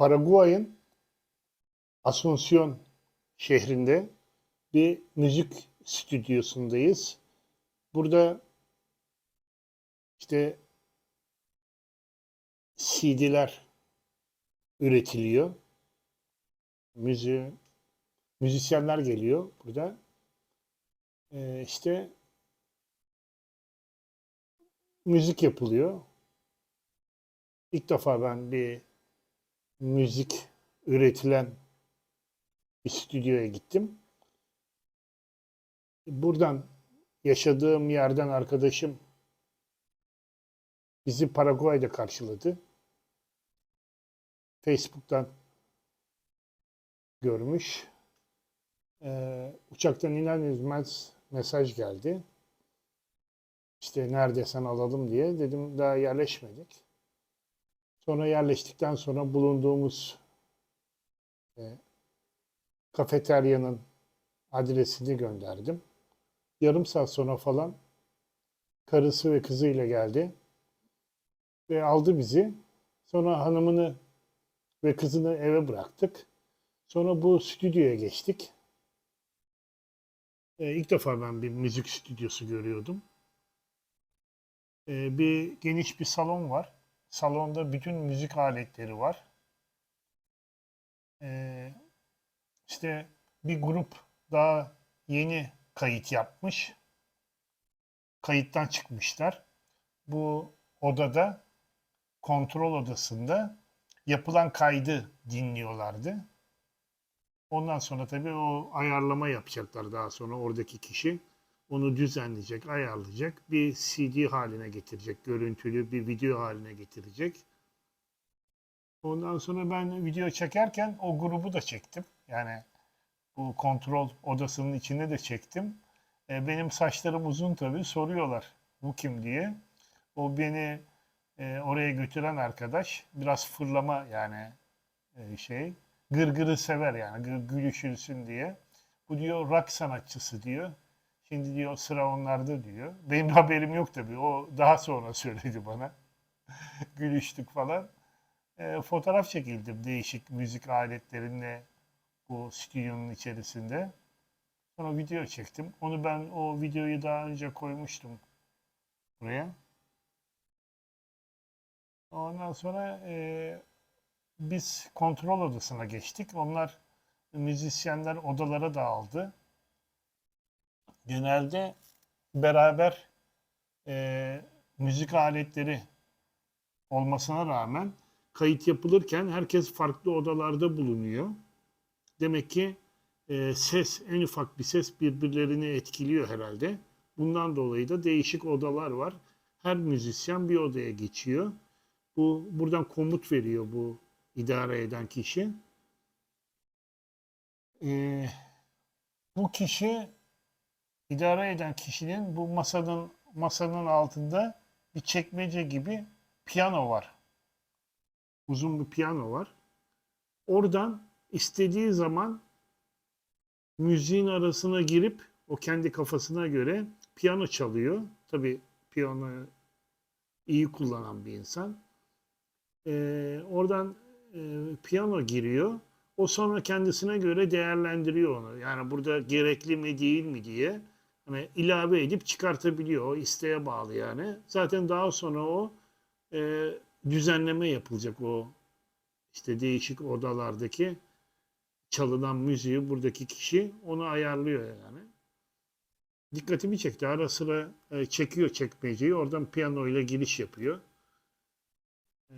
Paraguay'ın Asunción şehrinde bir müzik stüdyosundayız. Burada işte CD'ler üretiliyor. Müziği, müzisyenler geliyor burada. Ee, işte müzik yapılıyor. İlk defa ben bir müzik üretilen bir stüdyoya gittim. Buradan yaşadığım yerden arkadaşım bizi Paraguay'da karşıladı. Facebook'tan görmüş. Ee, uçaktan iner inmez mesaj geldi. İşte neredeysen alalım diye. Dedim daha yerleşmedik. Sonra yerleştikten sonra bulunduğumuz e, kafeteryanın adresini gönderdim. Yarım saat sonra falan karısı ve kızıyla geldi ve aldı bizi. Sonra hanımını ve kızını eve bıraktık. Sonra bu stüdyoya geçtik. Ee, ilk defa ben bir müzik stüdyosu görüyordum. Ee, bir geniş bir salon var. Salonda bütün müzik aletleri var. Ee, işte bir grup daha yeni kayıt yapmış. Kayıttan çıkmışlar. Bu odada, kontrol odasında yapılan kaydı dinliyorlardı. Ondan sonra tabii o ayarlama yapacaklar daha sonra oradaki kişi. Onu düzenleyecek, ayarlayacak. Bir CD haline getirecek. Görüntülü bir video haline getirecek. Ondan sonra ben video çekerken o grubu da çektim. Yani bu kontrol odasının içinde de çektim. E, benim saçlarım uzun tabii. Soruyorlar bu kim diye. O beni e, oraya götüren arkadaş biraz fırlama yani e, şey gırgırı sever yani gır, gülüşülsün diye. Bu diyor rock sanatçısı diyor. Şimdi diyor sıra onlarda diyor. Benim haberim yok tabii. O daha sonra söyledi bana. Gülüştük falan. E, fotoğraf çekildim değişik müzik aletlerinle bu stüdyonun içerisinde. Sonra video çektim. Onu ben o videoyu daha önce koymuştum buraya. Ondan sonra e, biz kontrol odasına geçtik. Onlar müzisyenler odalara dağıldı. Genelde beraber e, müzik aletleri olmasına rağmen kayıt yapılırken herkes farklı odalarda bulunuyor. Demek ki e, ses, en ufak bir ses birbirlerini etkiliyor herhalde. Bundan dolayı da değişik odalar var. Her müzisyen bir odaya geçiyor. Bu buradan komut veriyor bu idare eden kişi. Ee, bu kişi idare eden kişinin bu masanın masanın altında bir çekmece gibi piyano var. Uzun bir piyano var. Oradan istediği zaman müziğin arasına girip o kendi kafasına göre piyano çalıyor. Tabii piyano iyi kullanan bir insan. Ee, oradan e, piyano giriyor. O sonra kendisine göre değerlendiriyor onu. Yani burada gerekli mi değil mi diye hani ilave edip çıkartabiliyor. O isteğe bağlı yani. Zaten daha sonra o e, düzenleme yapılacak o işte değişik odalardaki çalınan müziği buradaki kişi onu ayarlıyor yani. Dikkatimi çekti. Ara sıra e, çekiyor çekmeceyi. Oradan piyano ile giriş yapıyor. E,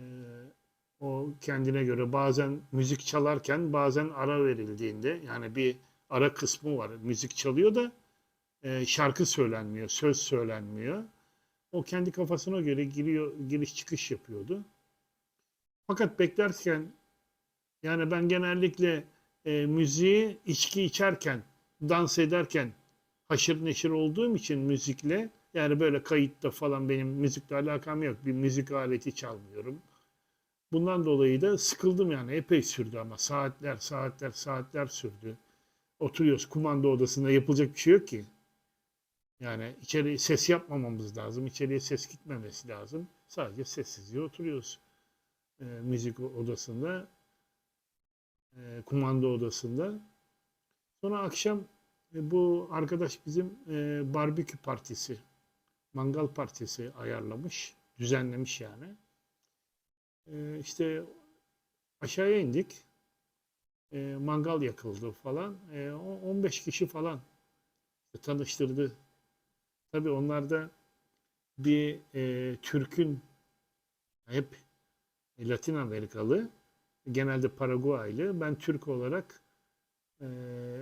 o kendine göre bazen müzik çalarken bazen ara verildiğinde yani bir ara kısmı var. Müzik çalıyor da e, şarkı söylenmiyor, söz söylenmiyor. O kendi kafasına göre giriyor, giriş çıkış yapıyordu. Fakat beklerken yani ben genellikle e, müziği içki içerken, dans ederken haşır neşir olduğum için müzikle yani böyle kayıtta falan benim müzikle alakam yok. Bir müzik aleti çalmıyorum. Bundan dolayı da sıkıldım yani epey sürdü ama saatler saatler saatler sürdü. Oturuyoruz kumanda odasında yapılacak bir şey yok ki. Yani içeri ses yapmamamız lazım. İçeriye ses gitmemesi lazım. Sadece sessizce oturuyoruz e, müzik odasında. e, kumanda odasında. Sonra akşam e, bu arkadaş bizim e, barbekü partisi, mangal partisi ayarlamış, düzenlemiş yani. E, işte aşağıya indik. E, mangal yakıldı falan. E, o- 15 kişi falan tanıştırdı. Tabii onlar da bir e, Türk'ün hep Latin Amerikalı, genelde Paraguaylı. Ben Türk olarak e,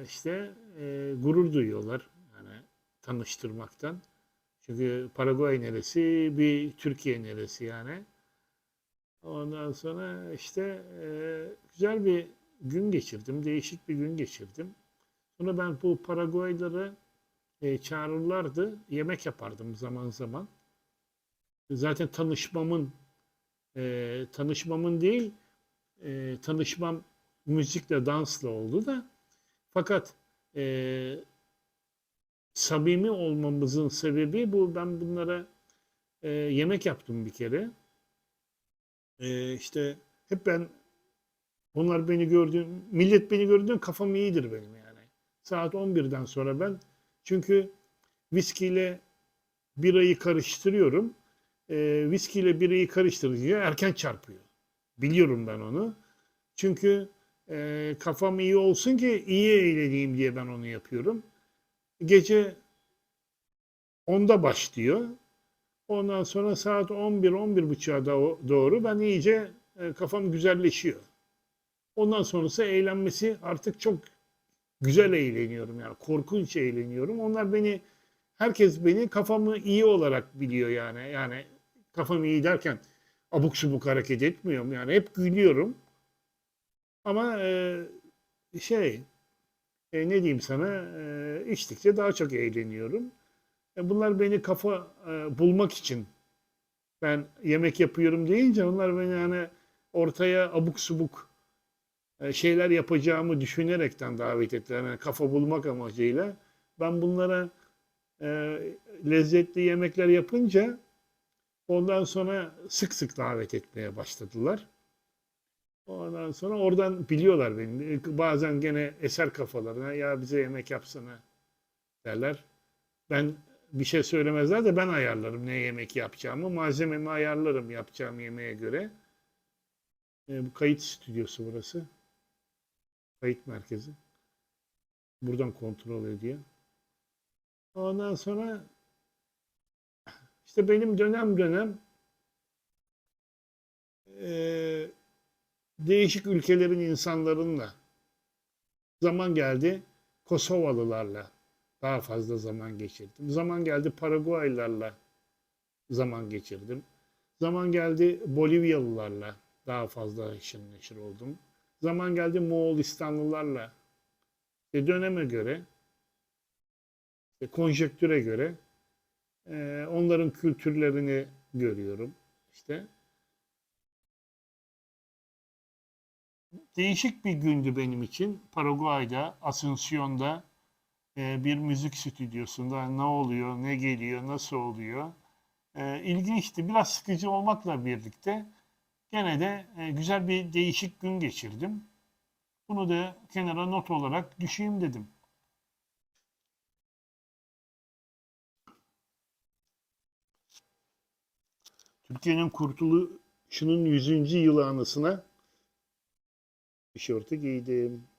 işte e, gurur duyuyorlar yani tanıştırmaktan. Çünkü Paraguay neresi, bir Türkiye neresi yani. Ondan sonra işte e, güzel bir gün geçirdim, değişik bir gün geçirdim. Sonra ben bu Paraguayları e, çağırırlardı, yemek yapardım zaman zaman. Zaten tanışmamın e, tanışmamın değil, e, tanışmam müzikle, dansla oldu da fakat e, samimi olmamızın sebebi bu. Ben bunlara e, yemek yaptım bir kere. E, işte hep ben onlar beni gördüğüm, millet beni gördüğünde kafam iyidir benim yani. Saat 11'den sonra ben çünkü viskiyle birayı karıştırıyorum. E, viskiyle birayı karıştırınca erken çarpıyor. Biliyorum ben onu. Çünkü e, kafam iyi olsun ki iyi eğleneyim diye ben onu yapıyorum. Gece 10'da başlıyor. Ondan sonra saat 11-11.30'a da- doğru ben iyice e, kafam güzelleşiyor. Ondan sonrası eğlenmesi artık çok güzel eğleniyorum yani korkunç eğleniyorum. Onlar beni herkes beni kafamı iyi olarak biliyor yani. Yani kafam iyi derken abuk subuk hareket etmiyorum yani hep gülüyorum. Ama e, şey e, ne diyeyim sana e, içtikçe daha çok eğleniyorum. E, bunlar beni kafa e, bulmak için ben yemek yapıyorum deyince onlar beni hani ortaya abuk subuk şeyler yapacağımı düşünerekten davet ettiler. Yani kafa bulmak amacıyla. Ben bunlara e, lezzetli yemekler yapınca ondan sonra sık sık davet etmeye başladılar. Ondan sonra oradan biliyorlar beni. Bazen gene eser kafalarına ya bize yemek yapsana derler. Ben bir şey söylemezler de ben ayarlarım ne yemek yapacağımı. Malzememi ayarlarım yapacağım yemeğe göre. E, bu kayıt stüdyosu burası. Kayıt merkezi. Buradan kontrol ediyor. Ondan sonra işte benim dönem dönem eee değişik ülkelerin insanlarınla zaman geldi Kosovalılarla daha fazla zaman geçirdim. Zaman geldi Paraguaylılarla zaman geçirdim. Zaman geldi Bolivyalılarla daha fazla haşır neşir oldum. Zaman geldi Moğolistanlılarla. İşte döneme göre, işte konjektüre göre eee, onların kültürlerini görüyorum. İşte değişik bir gündü benim için. Paraguay'da, Asunción'da e, bir müzik stüdyosunda ne oluyor, ne geliyor, nasıl oluyor. E, ilginçti. Biraz sıkıcı olmakla birlikte gene de e, güzel bir değişik gün geçirdim. Bunu da kenara not olarak düşeyim dedim. Türkiye'nin kurtuluşunun 100. yılı anısına tişörtü giydim.